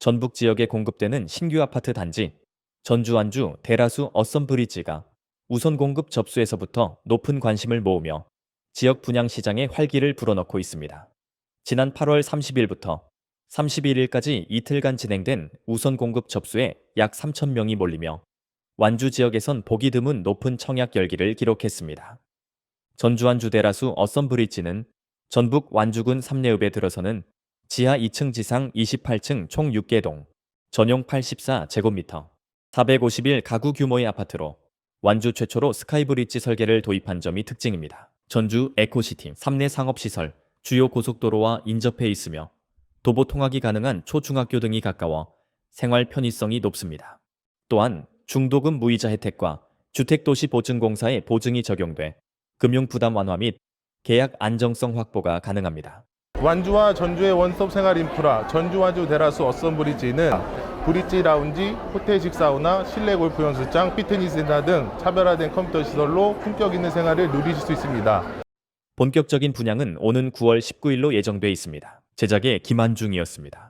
전북 지역에 공급되는 신규 아파트 단지 전주 완주 대라수 어썸브리지가 우선 공급 접수에서부터 높은 관심을 모으며 지역 분양 시장에 활기를 불어넣고 있습니다. 지난 8월 30일부터 31일까지 이틀간 진행된 우선 공급 접수에 약 3천 명이 몰리며 완주 지역에선 보기 드문 높은 청약 열기를 기록했습니다. 전주 완주 대라수 어썸브리지는 전북 완주군 삼례읍에 들어서는 지하 2층 지상 28층 총 6개 동, 전용 84제곱미터, 451 가구 규모의 아파트로 완주 최초로 스카이브리지 설계를 도입한 점이 특징입니다. 전주 에코시티, 삼내 상업시설, 주요 고속도로와 인접해 있으며 도보 통학이 가능한 초중학교 등이 가까워 생활 편의성이 높습니다. 또한 중도금 무이자 혜택과 주택도시보증공사의 보증이 적용돼 금융 부담 완화 및 계약 안정성 확보가 가능합니다. 완주와 전주의 원스톱 생활 인프라 전주 완주 대라수 어썸브리지는 브릿지 라운지, 호텔식 사우나, 실내 골프 연습장, 피트니스 센터 등 차별화된 컴퓨터 시설로 품격 있는 생활을 누리실 수 있습니다. 본격적인 분양은 오는 9월 19일로 예정돼 있습니다. 제작의 김한중이었습니다.